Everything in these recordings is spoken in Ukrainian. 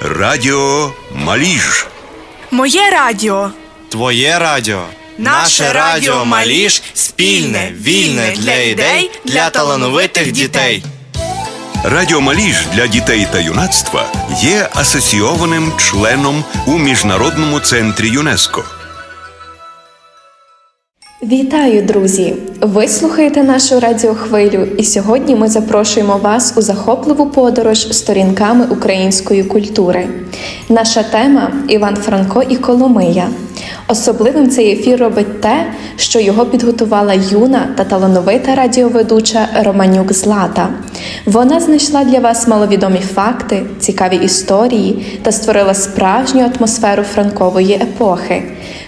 Радіо Маліж. Моє радіо. Твоє радіо. Наше радіо Маліж спільне, вільне для ідей, для талановитих дітей. Радіо Маліж для дітей та юнацтва є асоційованим членом у Міжнародному центрі ЮНЕСКО. Вітаю, друзі! Ви слухаєте нашу радіохвилю, і сьогодні ми запрошуємо вас у захопливу подорож сторінками української культури. Наша тема Іван Франко і Коломия. Особливим цей ефір робить те, що його підготувала юна та талановита радіоведуча Романюк Злата. Вона знайшла для вас маловідомі факти, цікаві історії та створила справжню атмосферу франкової епохи.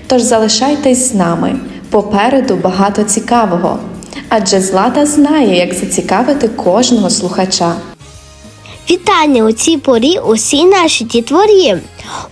Тож залишайтесь з нами. Попереду багато цікавого, адже Злата знає, як зацікавити кожного слухача. Вітання у цій порі усі наші дітворі.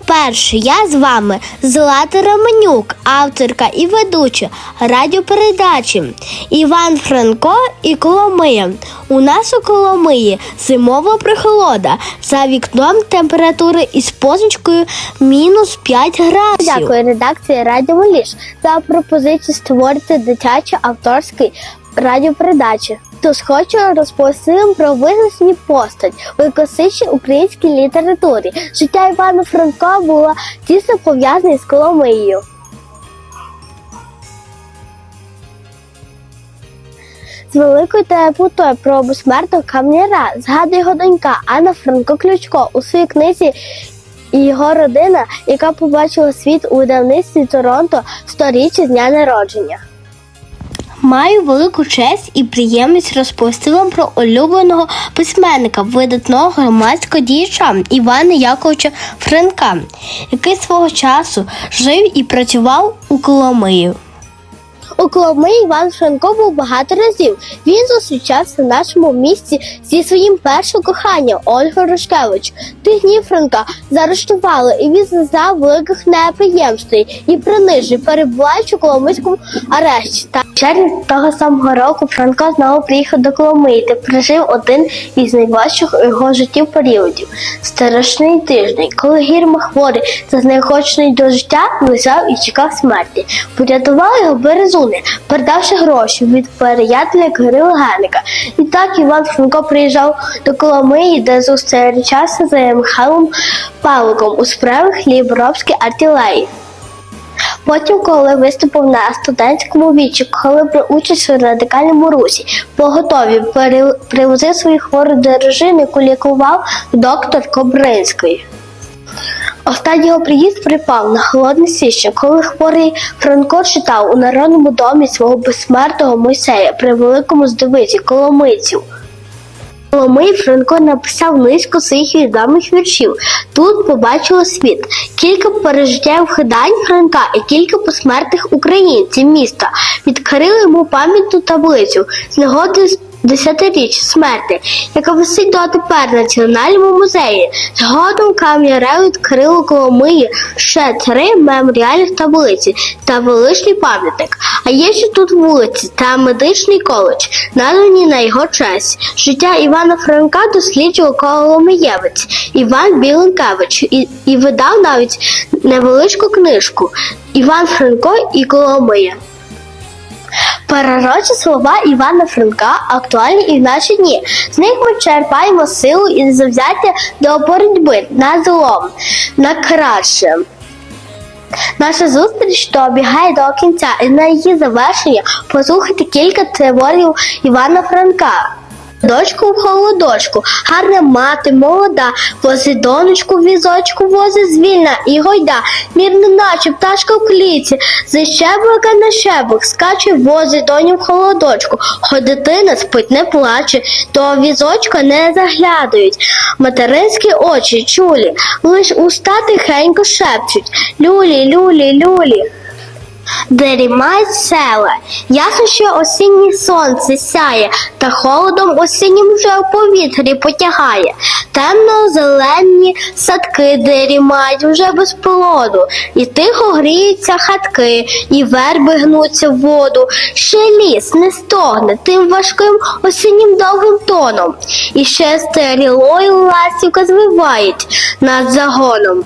Перше, я з вами Злата Романюк, авторка і ведуча радіопередачі Іван Франко і Коломия. У нас у Коломиї зимова прохолода. За вікном температури із позначкою мінус 5 градусів. Дякую редакції Радіо Маліш за пропозицію створити дитячі авторські радіопередачі. Тож хочу розповісти вам про визначені постать у класичній українській літературі. Життя Івана Франка було тісно пов'язане з Коломиєю. З великою теплотою про безсмертного кам'яра згадує його донька Анна Франко Ключко у своїй книзі і його родина, яка побачила світ у видавництві Торонто сторіччя з дня народження. Маю велику честь і приємність розповісти вам про улюбленого письменника, видатного громадського діяча Івана Яковича Франка, який свого часу жив і працював у Коломиї. У Коломиї Іван Франко був багато разів. Він зустрічався в нашому місті зі своїм першим коханням Ольгою Рушкевич. Тих днів Франка заарештували, і він зазнав великих неприємств і принижень, перебуваючи у Коломийському арешті. Червні того самого року Франко знову приїхав до Коломиї, де прожив один із найважчих у його житті періодів страшний тиждень, коли гірма хворий та знеохочений до життя лежав і чекав смерті. Порятували його березуни, передавши гроші від приятеля Кирила Геника. І так Іван Франко приїжджав до Коломиї, де зустрічався з Михайлом Павликом у справах ліберовській артилерії. Потім, коли виступив на студентському вічі, коли брав участь у радикальному русі, поготові привозив свою хвору дружину, яку лікував доктор Кобринський. Останній його приїзд припав на холодне січня, коли хворий Франко читав у народному домі свого безсмертного Мойсея при великому здивиці Коломийців. Коломий Франко написав низку своїх відомих віршів. Тут побачило світ, кілька пережиттів хидань Франка і кілька посмертних українців міста. Відкрили йому пам'ятну таблицю з нагоди з десятиріч смерти, яка висить дотепер в Національному музеї. Згодом кам'яре відкрило Коломиї ще три меморіальних таблиці та величний пам'ятник. А є ще тут вулиці та медичний коледж, названі на його честь. Життя Івана Франка досліджував Коломиєвець Іван Біленкевич і, і видав навіть невеличку книжку Іван Франко і Коломия. Перерочі слова Івана Франка актуальні і в наші дні. З них ми черпаємо силу і завзяття до боротьби на злом, на краще. Наша зустріч добігає до кінця, і на її завершення послухайте кілька творів Івана Франка. Дочку в холодочку, гарна мати, молода, возить донечку візочку, возить звільна і гойда, мірно наче пташка в кліці, зі щеблика на щеблик, скаче, возить доню в холодочку, хо дитина спить, не плаче, до візочка не заглядають. Материнські очі чулі, лиш уста тихенько шепчуть. Люлі, люлі, люлі. Де рімають села. Ясно, що осіннє сонце сяє, та холодом осіннім вже у повітрі потягає. Темно-зелені садки, де рімають вже без плоду, і тихо гріються хатки, і верби гнуться в воду. Ще ліс не стогне тим важким осіннім довгим тоном, і ще стерілою ластівка звивають над загоном.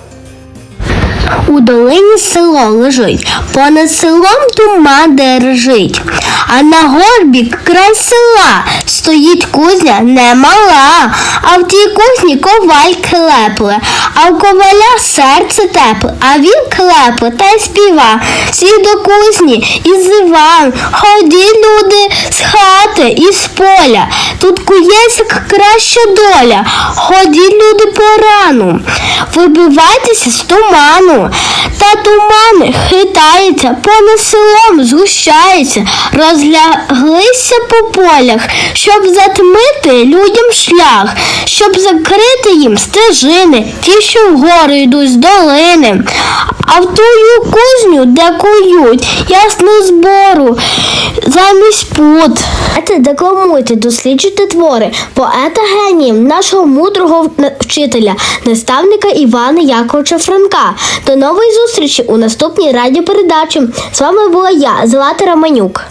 У долині село лежить, понад селом туман держить, а на горбі край села стоїть кузня немала, а в тій кузні коваль клепле, а в коваля серце тепле, а він клепле та й співа. Всі до кузні і зиван, ходіть люди з хати і з поля. Тут кується краща доля, ходіть люди порану, вибивайтеся з туману, та тумани хитаються, понад селом згущаються, розляглися по полях, щоб затмити людям шлях, щоб закрити їм стежини, ті, що вгору йдуть з долини. А в тую кузню, де кують, ясно збору, замість пут. Це декламуйте, досліджуйте твори поета генієм нашого мудрого вчителя, наставника Івана Яковича Франка. До нової зустрічі у наступній радіопередачі. З вами була я, Злата Романюк.